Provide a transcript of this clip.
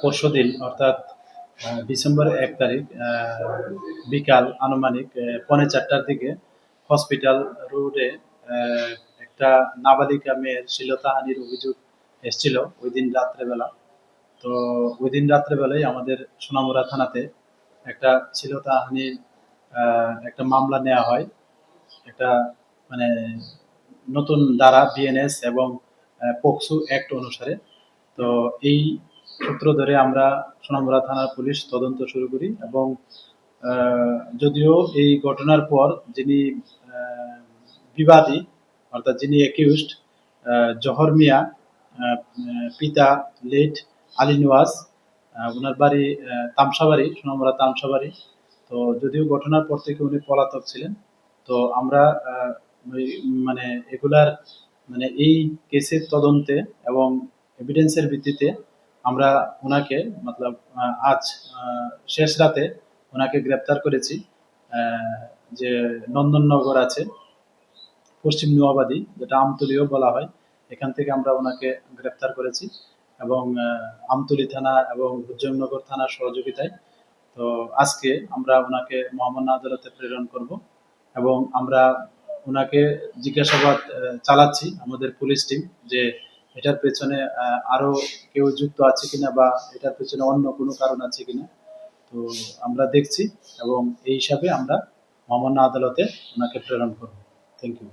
পরশু দিন, অর্থাৎ ডিসেম্বর এক তারিখ বিকাল আনুমানিক পৌনে চারটার দিকে হসপিটাল রোডে একটা নাবালিকা মেয়ের শ্লীলতাহানির অভিযোগ এসেছিল ওই দিন রাত্রেবেলা। তো ওই দিন রাত্রেবেলায় আমাদের সোনামুরা থানাতে একটা শ্লীলতাহানির একটা মামলা নেওয়া হয়। একটা মানে নতুন দ্বারা বিএনএস এবং পক্সো অ্যাক্ট অনুসারে। তো এই সূত্র ধরে আমরা সোনামুড়া থানার পুলিশ তদন্ত শুরু করি এবং যদিও এই ঘটনার পর যিনি বিবাদী, অর্থাৎ যিনি একিউজড জহর মিয়া পিতা লেট আলী নওয়াজ ওনার বাড়ি তামসাবাড়ি, সোনামুড়া তামসাবাড়ি। তো যদিও ঘটনার পর থেকে উনি পলাতক ছিলেন, তো আমরা মানে এগুলার মানে এই কেসের তদন্তে এবং এভিডেন্সের ভিত্তিতে আমরা ওনাকে, মতলব আজ শেষ রাতে ওনাকে গ্রেপ্তার করেছি যে নন্দননগর আছে, পশ্চিম নোয়াবাদী, যেটা আমতলীয় বলা হয়, এখান থেকে আমরা ওনাকে গ্রেপ্তার করেছি এবং আমতলী থানা এবং হুজ্জমনগর থানার সহযোগিতায়, তো আজকে আমরা ওনাকে মহামান্য আদালতে প্রেরণ করব এবং আমরা ওনাকে জিজ্ঞাসাবাদ চালাচ্ছি আমাদের পুলিশ টিম যে এটার পেছনে আরও কেউ যুক্ত আছে কিনা বা এটার পেছনে অন্য কোনো কারণ আছে কিনা, তো আমরা দেখছি এবং এই হিসাবে আমরা মহামান্য আদালতে ওনাকে প্রেরণ করব। Thank you